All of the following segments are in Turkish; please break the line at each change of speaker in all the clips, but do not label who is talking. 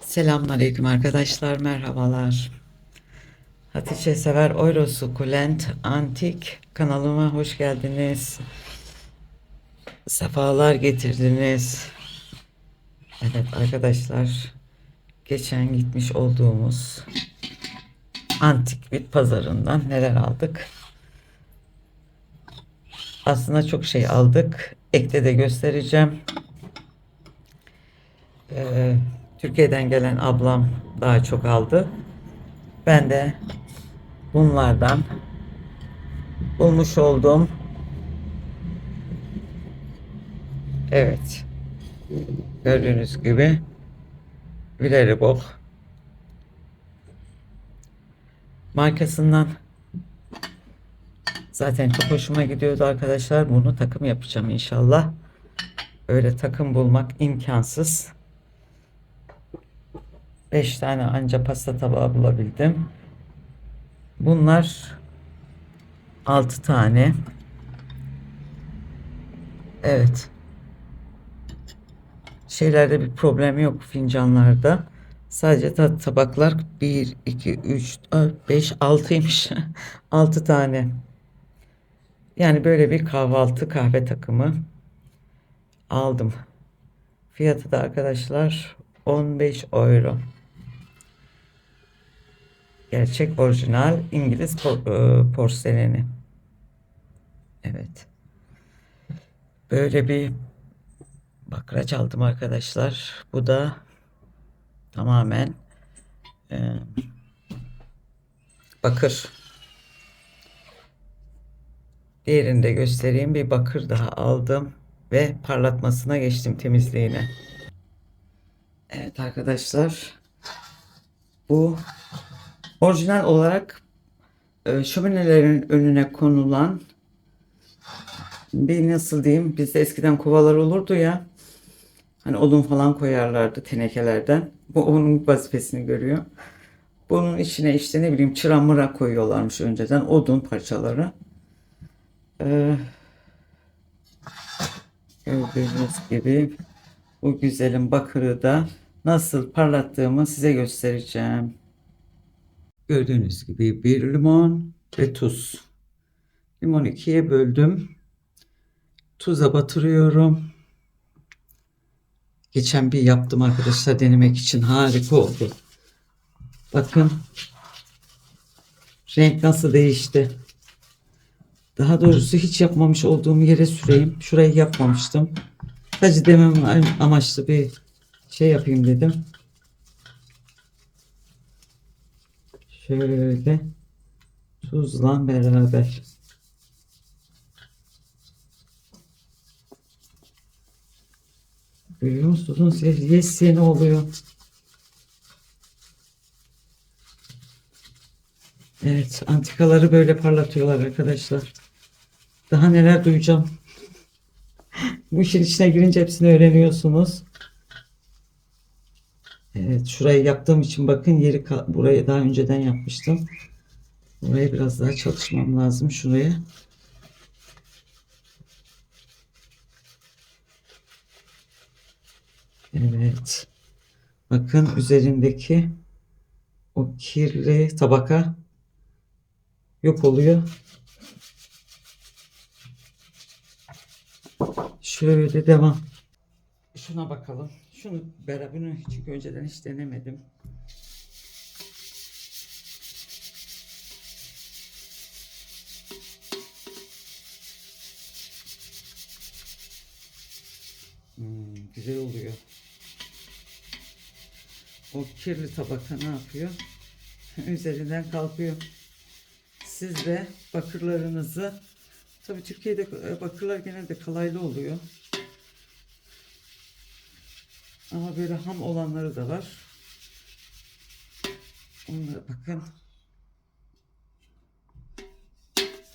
Selamünaleyküm arkadaşlar, merhabalar. Hatice Sever Euro Sukulent Antik kanalıma hoş geldiniz. Sefalar getirdiniz. Evet arkadaşlar, geçen gitmiş olduğumuz antik bit pazarından neler aldık? Aslında çok şey aldık. Ekte de göstereceğim. Ee, Türkiye'den gelen ablam daha çok aldı. Ben de bunlardan bulmuş oldum. Evet. Gördüğünüz gibi Villaribok markasından zaten çok hoşuma gidiyordu arkadaşlar. Bunu takım yapacağım inşallah. Öyle takım bulmak imkansız. 5 tane anca pasta tabağı bulabildim. Bunlar 6 tane. Evet. Şeylerde bir problem yok fincanlarda. Sadece ta- tabaklar 1, 2, 3, 4, 5, 6'ymış. 6 tane. Yani böyle bir kahvaltı kahve takımı aldım. Fiyatı da arkadaşlar 15 euro. Gerçek orijinal İngiliz e, porseleni. Evet. Böyle bir bakraç aldım arkadaşlar. Bu da tamamen e, bakır. Diğerini de göstereyim. Bir bakır daha aldım ve parlatmasına geçtim temizliğine. Evet arkadaşlar. Bu orijinal olarak e, şöminelerin önüne konulan bir nasıl diyeyim bizde eskiden kovalar olurdu ya hani odun falan koyarlardı tenekelerden. Bu onun vazifesini görüyor. Bunun içine işte ne bileyim çıra mıra koyuyorlarmış önceden odun parçaları. Ee, gördüğünüz gibi bu güzelim bakırı da nasıl parlattığımı size göstereceğim. Gördüğünüz gibi bir limon ve tuz. Limonu ikiye böldüm. Tuza batırıyorum. Geçen bir yaptım arkadaşlar denemek için harika oldu. Bakın renk nasıl değişti. Daha doğrusu hiç yapmamış olduğum yere süreyim. Şurayı yapmamıştım. Sadece demem amaçlı bir şey yapayım dedim. Şöyle tuzla beraber. Görüyor musunuz? Yes yeni oluyor. Evet, antikaları böyle parlatıyorlar arkadaşlar. Daha neler duyacağım. Bu işin içine girince hepsini öğreniyorsunuz. Şurayı yaptığım için bakın yeri burayı daha önceden yapmıştım. Buraya biraz daha çalışmam lazım şuraya. Evet. Bakın üzerindeki o kirli tabaka yok oluyor. Şöyle devam. Şuna bakalım. Şunu beraber çünkü önceden hiç denemedim. Hmm, güzel oluyor. O kirli tabaka ne yapıyor? Üzerinden kalkıyor. Siz de bakırlarınızı tabii Türkiye'de e, bakırlar genelde kalaylı oluyor. Ama böyle ham olanları da var. Onlara bakın.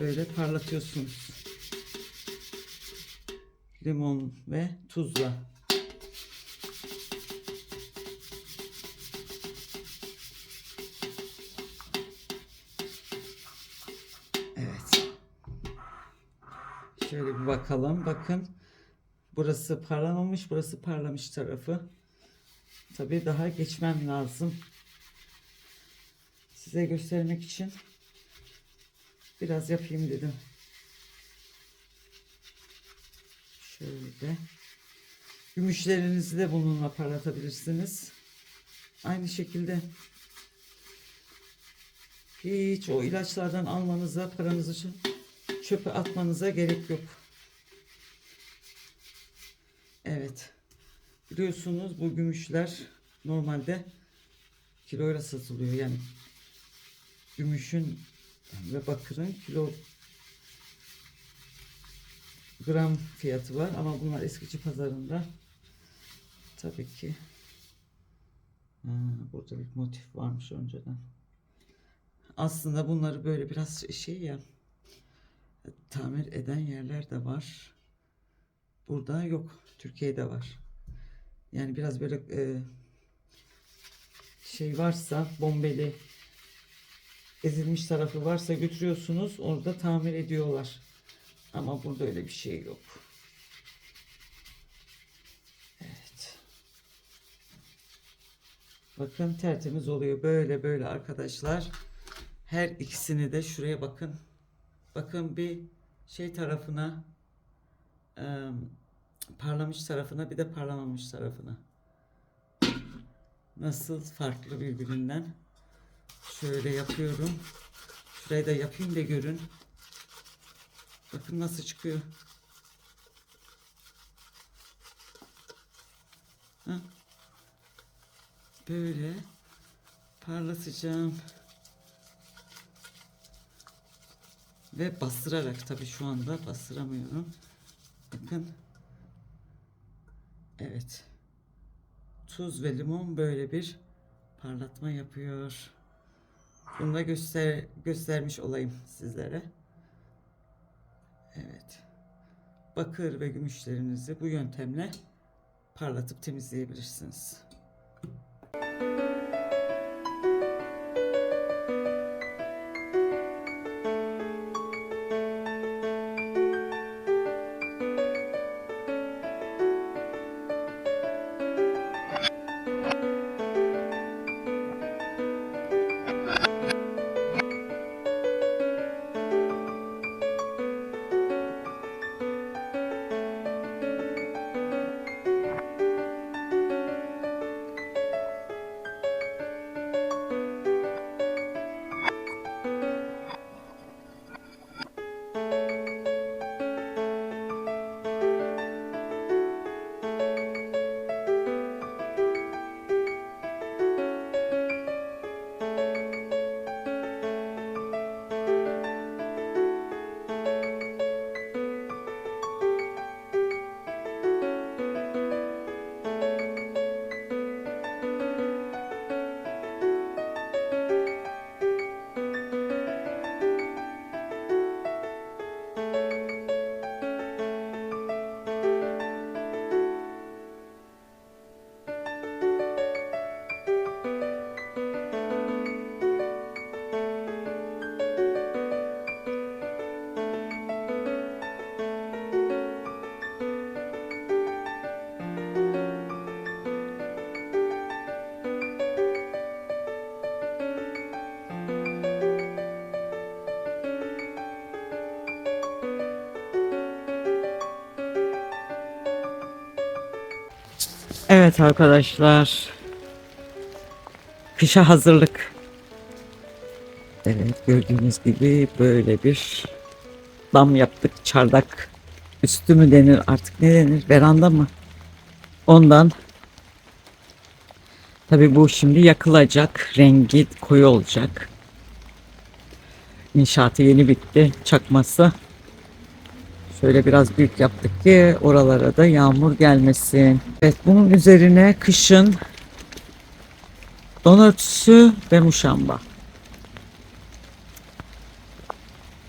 Böyle parlatıyorsunuz. Limon ve tuzla. Evet. Şöyle bir bakalım. Bakın. Burası parlamamış, burası parlamış tarafı. Tabii daha geçmem lazım. Size göstermek için biraz yapayım dedim. Şöyle. Gümüşlerinizi de bununla parlatabilirsiniz. Aynı şekilde hiç o ilaçlardan almanıza, paranızı çö- çöpe atmanıza gerek yok. Evet. Biliyorsunuz bu gümüşler normalde kiloyla satılıyor. Yani gümüşün ve bakırın kilo gram fiyatı var ama bunlar eskici pazarında tabii ki ha, burada bir motif varmış önceden. Aslında bunları böyle biraz şey ya tamir eden yerler de var. Burada yok. Türkiye'de var. Yani biraz böyle e, şey varsa bombeli ezilmiş tarafı varsa götürüyorsunuz orada tamir ediyorlar. Ama burada öyle bir şey yok. Evet. Bakın tertemiz oluyor. Böyle böyle arkadaşlar. Her ikisini de şuraya bakın. Bakın bir şey tarafına eee, parlamış tarafına bir de parlamamış tarafına. Nasıl farklı birbirinden. Şöyle yapıyorum. Şurayı da yapayım da görün. Bakın nasıl çıkıyor. Ha? Böyle parlatacağım. Ve bastırarak tabii şu anda bastıramıyorum. Bakın. Evet. Tuz ve limon böyle bir parlatma yapıyor. Bunu da göster göstermiş olayım sizlere. Evet. Bakır ve gümüşlerinizi bu yöntemle parlatıp temizleyebilirsiniz. Evet arkadaşlar. Kışa hazırlık. Evet gördüğünüz gibi böyle bir dam yaptık. Çardak üstü mü denir artık ne denir? Veranda mı? Ondan Tabi bu şimdi yakılacak. Rengi koyu olacak. İnşaatı yeni bitti. Çakması. Şöyle biraz büyük yaptık ki oralara da yağmur gelmesin. Evet bunun üzerine kışın don örtüsü ve muşamba.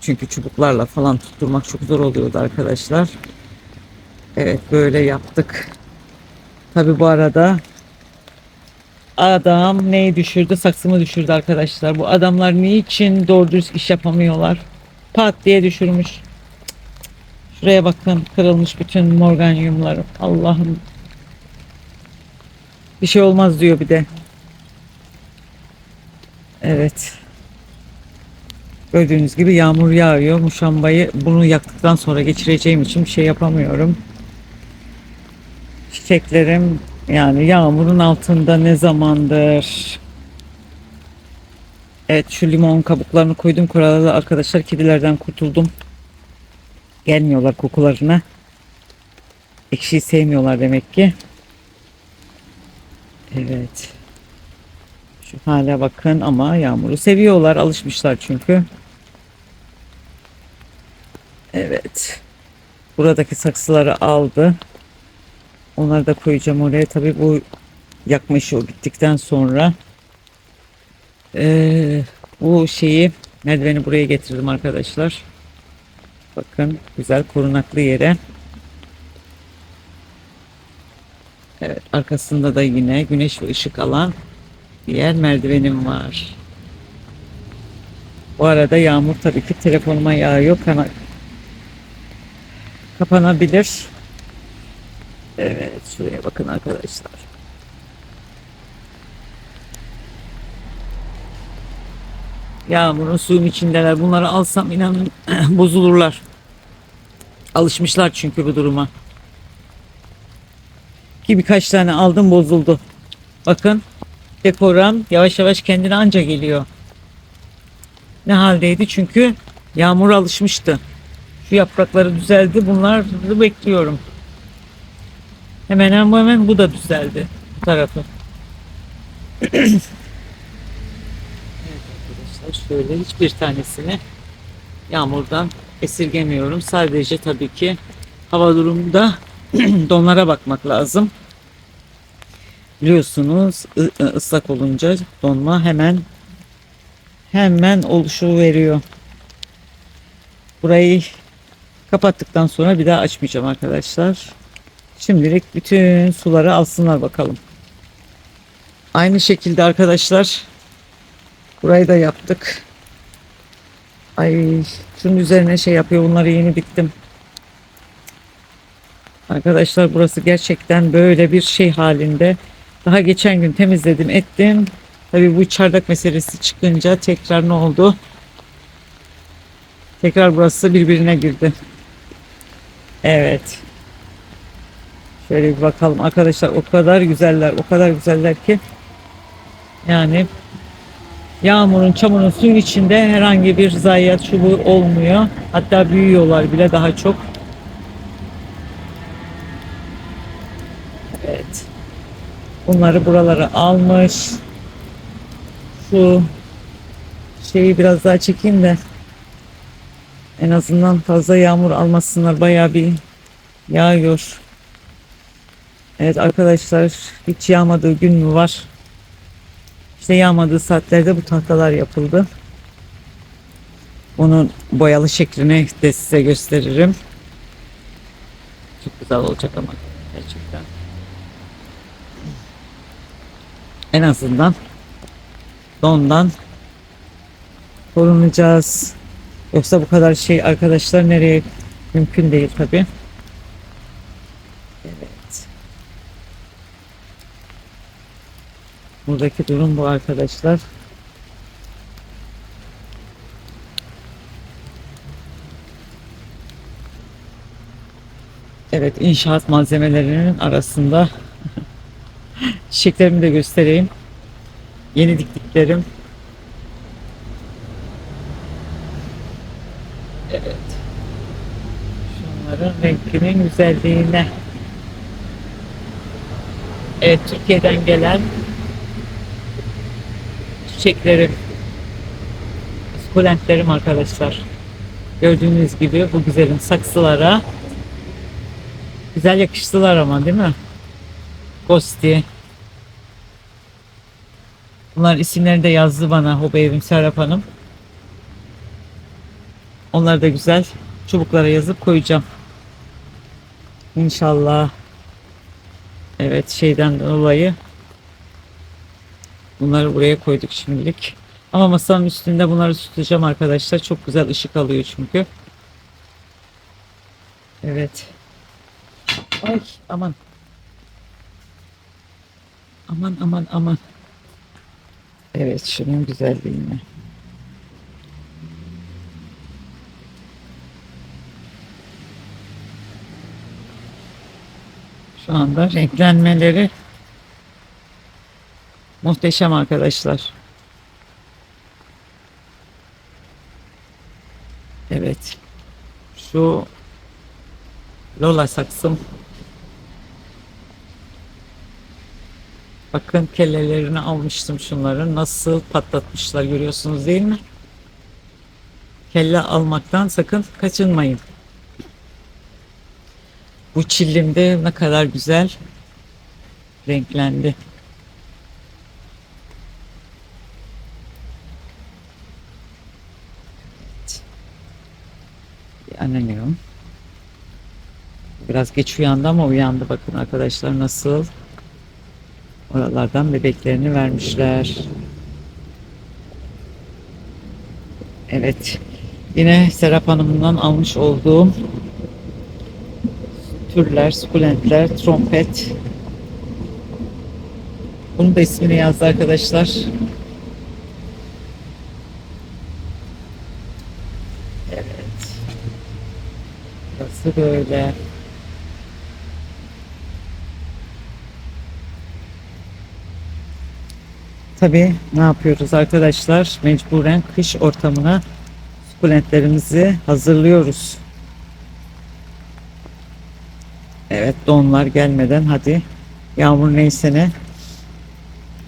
Çünkü çubuklarla falan tutturmak çok zor oluyordu arkadaşlar. Evet böyle yaptık. Tabi bu arada adam neyi düşürdü? Saksımı düşürdü arkadaşlar. Bu adamlar niçin doğru dürüst iş yapamıyorlar? Pat diye düşürmüş. Şuraya bakın kırılmış bütün morganyumlarım. Allah'ım. Bir şey olmaz diyor bir de. Evet. Gördüğünüz gibi yağmur yağıyor. Muşambayı bunu yaktıktan sonra geçireceğim için bir şey yapamıyorum. Çiçeklerim yani yağmurun altında ne zamandır. Evet şu limon kabuklarını koydum kurala arkadaşlar kedilerden kurtuldum. Gelmiyorlar kokularına. Ekşiyi sevmiyorlar demek ki. Evet. Şu hale bakın ama yağmuru seviyorlar. Alışmışlar çünkü. Evet. Buradaki saksıları aldı. Onları da koyacağım oraya. Tabii bu yakma işi o bittikten sonra eee, bu şeyi merdiveni buraya getirdim arkadaşlar. Bakın güzel korunaklı yere. Evet arkasında da yine güneş ve ışık alan diğer merdivenim var. Bu arada yağmur tabii ki telefonuma yağıyor. Kana kapanabilir. Evet şuraya bakın arkadaşlar. Yağmurun suyun içindeler. Bunları alsam inanın bozulurlar. Alışmışlar çünkü bu duruma. Ki birkaç tane aldım bozuldu. Bakın dekoram yavaş yavaş kendine anca geliyor. Ne haldeydi? Çünkü yağmur alışmıştı. Şu yaprakları düzeldi. Bunları bekliyorum. Hemen hemen, hemen bu da düzeldi. Bu tarafı. evet arkadaşlar şöyle hiçbir tanesini yağmurdan esirgemiyorum. Sadece tabii ki hava durumunda donlara bakmak lazım. Biliyorsunuz ıslak olunca donma hemen hemen oluşu veriyor. Burayı kapattıktan sonra bir daha açmayacağım arkadaşlar. Şimdilik bütün suları alsınlar bakalım. Aynı şekilde arkadaşlar burayı da yaptık. Ay şunun üzerine şey yapıyor bunları yeni diktim. Arkadaşlar burası gerçekten böyle bir şey halinde. Daha geçen gün temizledim ettim. Tabii bu çardak meselesi çıkınca tekrar ne oldu? Tekrar burası birbirine girdi. Evet. Şöyle bir bakalım arkadaşlar o kadar güzeller o kadar güzeller ki yani yağmurun çamurun suyun içinde herhangi bir zayiat çubuğu olmuyor. Hatta büyüyorlar bile daha çok. Evet. Bunları buralara almış. Şu şeyi biraz daha çekeyim de en azından fazla yağmur almasınlar. Bayağı bir yağıyor. Evet arkadaşlar hiç yağmadığı gün mü var? İşte yağmadığı saatlerde bu tahtalar yapıldı. Onun boyalı şeklini de size gösteririm. Çok güzel olacak ama gerçekten. En azından dondan korunacağız. Yoksa bu kadar şey arkadaşlar nereye mümkün değil tabi. Evet. Buradaki durum bu arkadaşlar. Evet inşaat malzemelerinin arasında çiçeklerimi de göstereyim. Yeni diktiklerim. Evet. Şunların renkinin güzelliğine. Evet Türkiye'den gelen çiçeklerim. Sukulentlerim arkadaşlar. Gördüğünüz gibi bu güzelim saksılara güzel yakıştılar ama değil mi? Gosti. Bunlar isimlerini de yazdı bana Hobi Evim Serap Hanım. Onları da güzel çubuklara yazıp koyacağım. İnşallah. Evet şeyden dolayı bunları buraya koyduk şimdilik. Ama masanın üstünde bunları tutacağım arkadaşlar. Çok güzel ışık alıyor çünkü. Evet. Ay aman. Aman aman aman. Evet şunun güzelliğine. Şu anda renklenmeleri muhteşem arkadaşlar. Evet. Şu Lola saksım. Bakın kellelerini almıştım şunları. Nasıl patlatmışlar görüyorsunuz değil mi? Kelle almaktan sakın kaçınmayın. Bu çillimde ne kadar güzel renklendi. Anlamıyorum. Biraz geç uyandı ama uyandı bakın arkadaşlar nasıl oralardan bebeklerini vermişler. Evet. Yine Serap Hanım'dan almış olduğum türler, sukulentler, trompet. Bunun da ismini yazdı arkadaşlar. Evet. Burası böyle. Tabii ne yapıyoruz arkadaşlar? Mecburen kış ortamına sukulentlerimizi hazırlıyoruz. Evet donlar gelmeden hadi yağmur neyse ne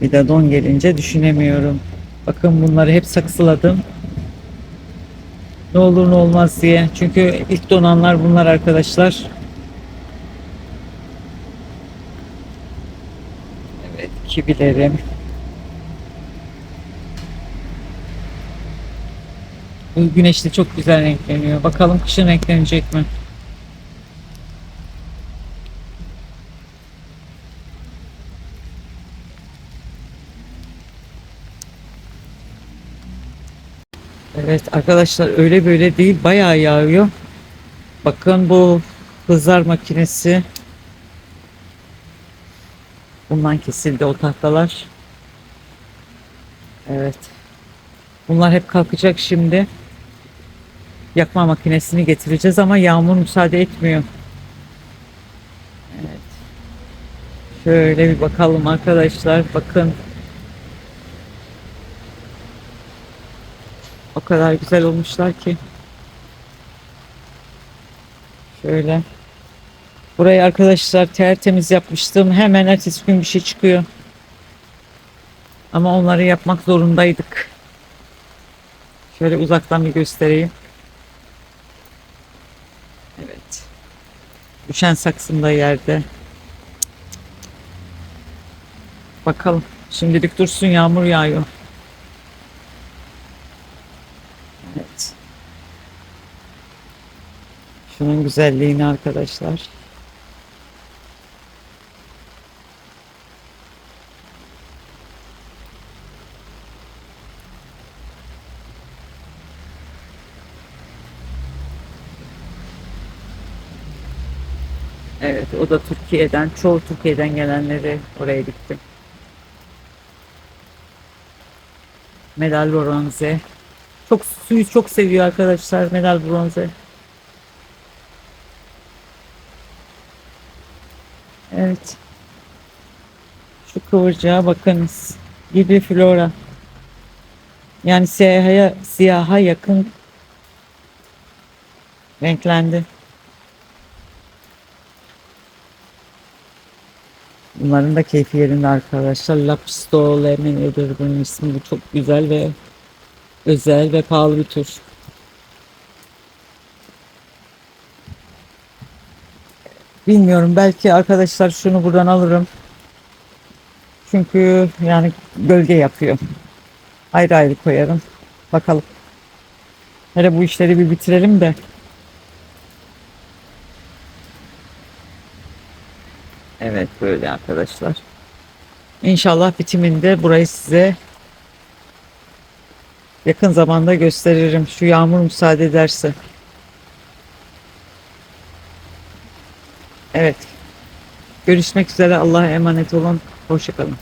bir de don gelince düşünemiyorum. Bakın bunları hep saksıladım. Ne olur ne olmaz diye. Çünkü ilk donanlar bunlar arkadaşlar. Evet kibilerim. Güneşte çok güzel renkleniyor. Bakalım kışın renklenecek mi? Evet arkadaşlar öyle böyle değil bayağı yağıyor. Bakın bu hızlar makinesi. Bundan kesildi o tahtalar. Evet. Bunlar hep kalkacak şimdi. Yakma makinesini getireceğiz ama yağmur müsaade etmiyor. Evet. Şöyle bir bakalım arkadaşlar. Bakın. O kadar güzel olmuşlar ki. Şöyle. Burayı arkadaşlar tertemiz yapmıştım. Hemen ertesi gün bir şey çıkıyor. Ama onları yapmak zorundaydık. Şöyle uzaktan bir göstereyim. Evet. Düşen saksım da yerde. Bakalım. Şimdilik dursun yağmur yağıyor. Evet. Güzelliğini arkadaşlar. Evet, o da Türkiye'den, çoğu Türkiye'den gelenleri oraya gittim. Medal bronze. Çok suyu çok seviyor arkadaşlar medal bronze. Evet. Şu kıvırcığa bakınız. Gibi flora. Yani siyaha, siyaha yakın renklendi. Bunların da keyfi yerinde arkadaşlar. Lapisto Lemonia'dır bunun ismi. Bu çok güzel ve özel ve pahalı bir tür. Bilmiyorum belki arkadaşlar şunu buradan alırım. Çünkü yani gölge yapıyor. Ayrı ayrı koyarım. Bakalım. Hele bu işleri bir bitirelim de. Evet böyle arkadaşlar. İnşallah bitiminde burayı size yakın zamanda gösteririm. Şu yağmur müsaade ederse. Evet. Görüşmek üzere. Allah'a emanet olun. Hoşçakalın.